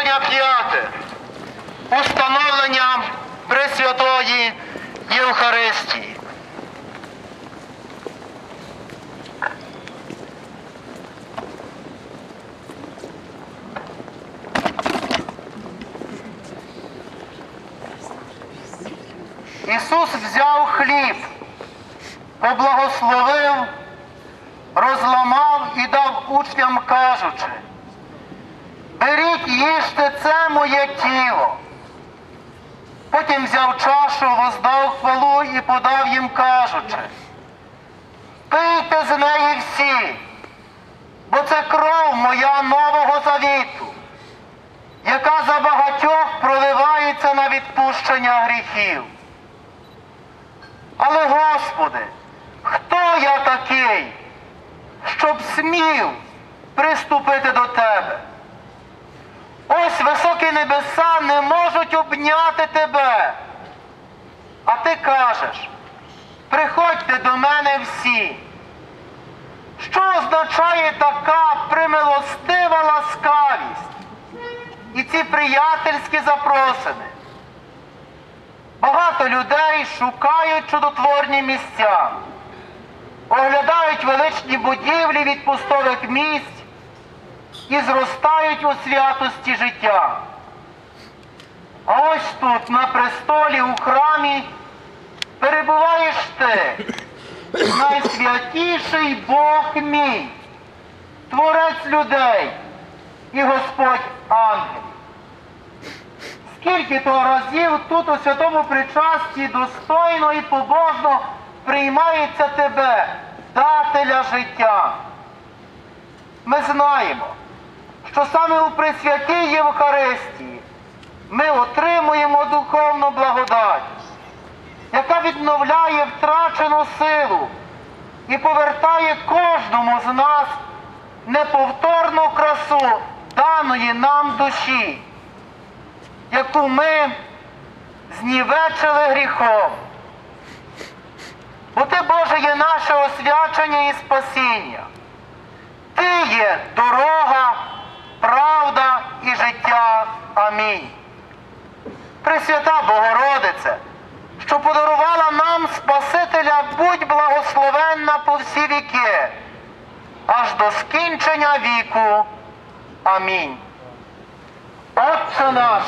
Служення п'яте. Установлення Пресвятої Євхаристії. Ісус взяв хліб, поблагословив, розламав і дав учням, кажучи, беріть, їжте це моє тіло. Потім взяв чашу, воздав хвалу і подав їм, кажучи, пийте з неї всі, бо це кров моя нового завіту, яка за багатьох проливається на відпущення гріхів. Але, Господи, хто я такий, щоб смів приступити до Тебе? Ось високі небеса не можуть обняти тебе. А ти кажеш, приходьте до мене всі. Що означає така примилостива ласкавість і ці приятельські запросини? Багато людей шукають чудотворні місця, оглядають величні будівлі від пустових місць і зростають у святості життя. А ось тут, на престолі у храмі, перебуваєш ти, найсвятіший Бог мій, Творець людей і Господь ангелів. Скільки то разів тут у святому причасті достойно і побожно приймається тебе, дателя життя. Ми знаємо, що саме у Пресвятій Євхаристії ми отримуємо духовну благодать, яка відновляє втрачену силу і повертає кожному з нас неповторну красу даної нам душі, яку ми знівечили гріхом. Бо ти, Боже, є наше освячення і спасіння. Ти є дорога, правда і життя. Амінь. Пресвята Богородице, що подарувала нам Спасителя, будь благословенна по всі віки, аж до скінчення віку. Амінь. Отче наш,